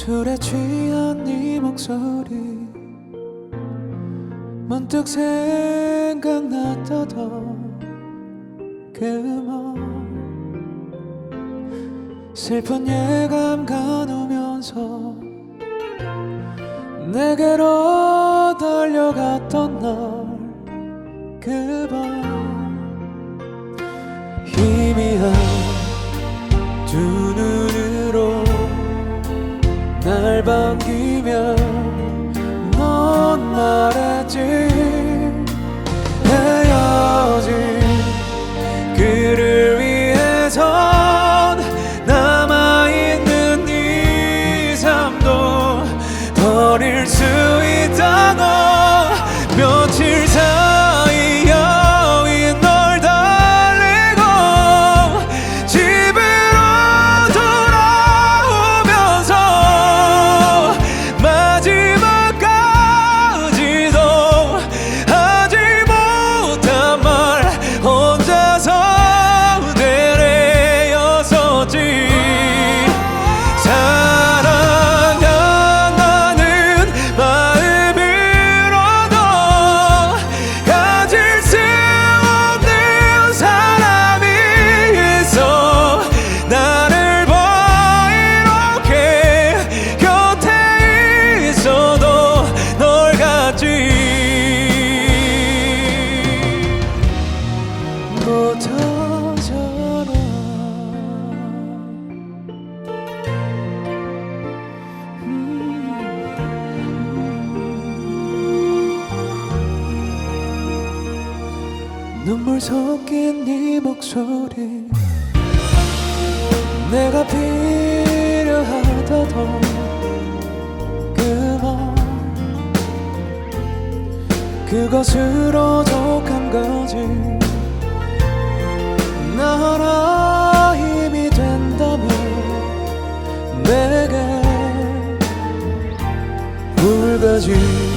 술에 취한 네 목소리 문득 생각났다던 그 음악 슬픈 예감 가누면서 내게로 달려갔던 날 그밤 기면 넌 말하지. 헤어진 그를 위해선 남아있는 이 삶도 버릴 수 눈물 섞인 네 목소리. 내가 필요하다던 그만 그것으로 족한 거지. 나라 힘이 된다면 내게 울거지.